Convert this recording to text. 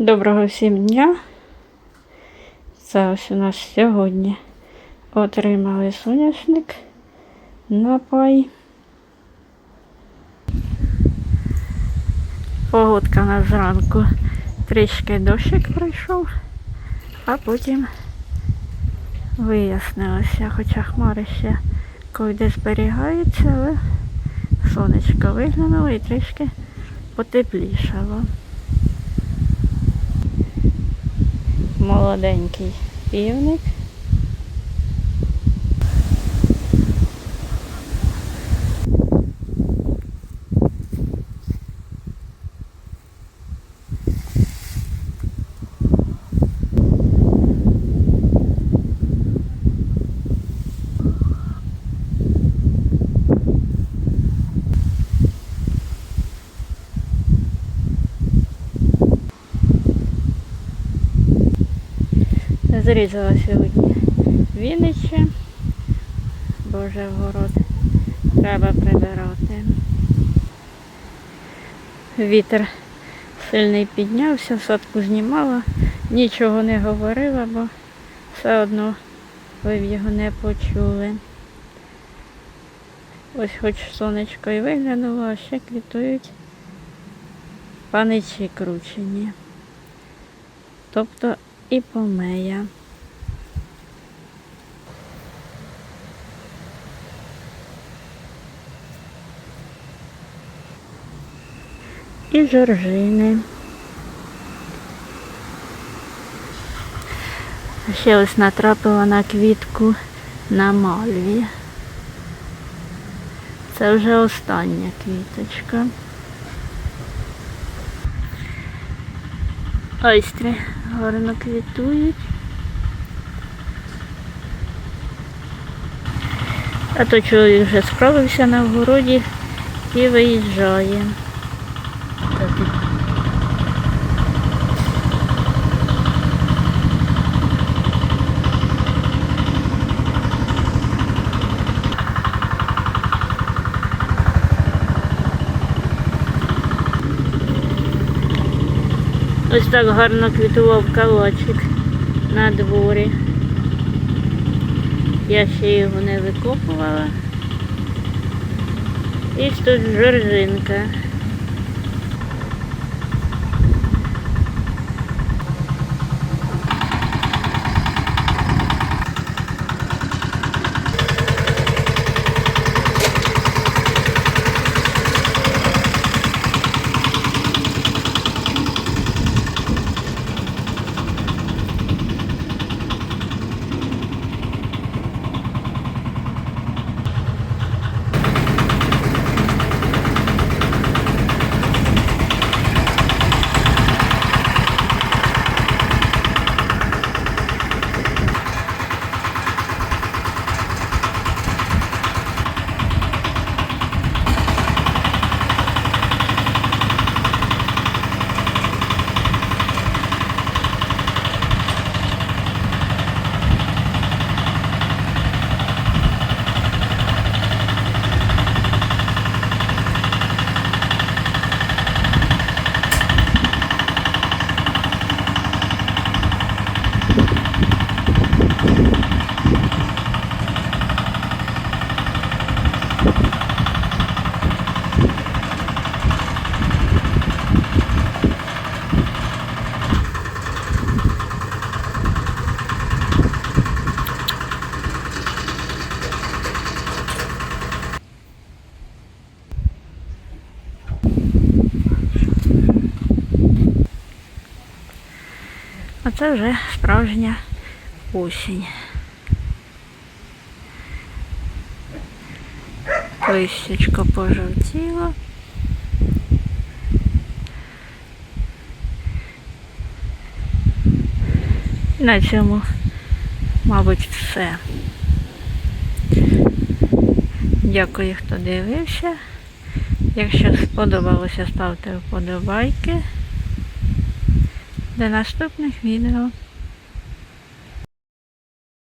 Доброго всім дня. Це ось у нас сьогодні отримали соняшник на пай. Погодка у нас зранку трішки дощик прийшов, а потім вияснилося, хоча хмари ще кое зберігаються, але сонечко виглянуло і трішки потеплішало. Молоденький півник. Зрізала сьогодні Вінничі, бо город треба прибирати. Вітер сильний піднявся, садку знімала, нічого не говорила, бо все одно ви б його не почули. Ось хоч сонечко і виглянуло, а ще квітують паничі кручені. Тобто і помея. І жоржини. Ще ось натрапила на квітку на мальві. Це вже остання квіточка. Айстри гарно квітують. А то чоловік вже справився на вгороді і виїжджає. Так. Ось так гарно квітував калачик на дворі. Я ще його не викопувала. І тут жоржинка. А це вже справжня осінь. Листячко пожовтіло. На цьому, мабуть, все. Дякую, хто дивився. Якщо сподобалося, ставте вподобайки. До наступних відео.